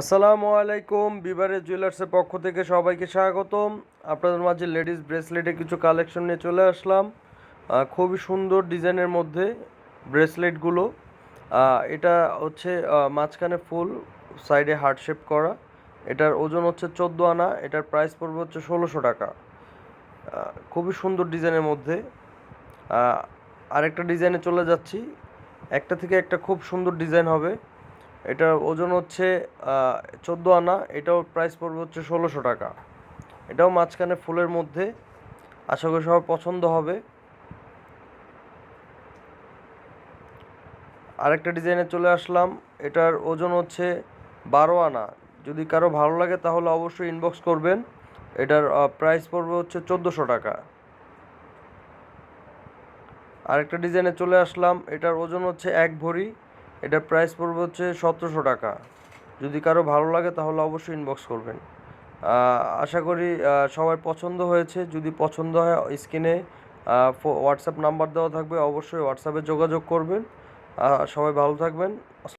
আসসালামু আলাইকুম, বিবারে জুয়েলার্সের পক্ষ থেকে সবাইকে স্বাগতম। আপনাদের মাঝে লেডিস ব্রেসলেটের কিছু কালেকশন নিয়ে চলে আসলাম। খুবই সুন্দর ডিজাইনের মধ্যে ব্রেসলেটগুলো। এটা হচ্ছে মাঝখানে ফুল, সাইডে হার্ট শেপ করা। এটার ওজন হচ্ছে চোদ্দ আনা, এটার প্রাইস পড়বে হচ্ছে ষোলোশো টাকা। খুবই সুন্দর ডিজাইনের মধ্যে। আরেকটা ডিজাইনে চলে যাচ্ছি। একটা থেকে একটা খুব সুন্দর ডিজাইন হবে। এটার ওজন হচ্ছে চোদ্দ আনা, এটাও প্রাইস পড়বে হচ্ছে ষোলোশো টাকা। এটাও মাঝখানে ফুলের মধ্যে, আশা করি সবার পছন্দ হবে। আরেকটা ডিজাইনে চলে আসলাম, এটার ওজন হচ্ছে বারো আনা। যদি কারও ভালো লাগে তাহলে অবশ্যই ইনবক্স করবেন। এটার প্রাইস পড়বে হচ্ছে চোদ্দোশো টাকা। আরেকটা ডিজাইনে চলে আসলাম, এটার ওজন হচ্ছে এক ভরি। এটার প্রাইস পড়বে হচ্ছে সতেরোশো টাকা। যদি কারও ভালো লাগে তাহলে অবশ্যই ইনবক্স করবেন। আশা করি সবার পছন্দ হয়েছে। যদি পছন্দ হয় স্ক্রিনে হোয়াটসঅ্যাপ নাম্বার দেওয়া থাকবে, অবশ্যই হোয়াটসঅ্যাপে যোগাযোগ করবেন। সবাই ভালো থাকবেন।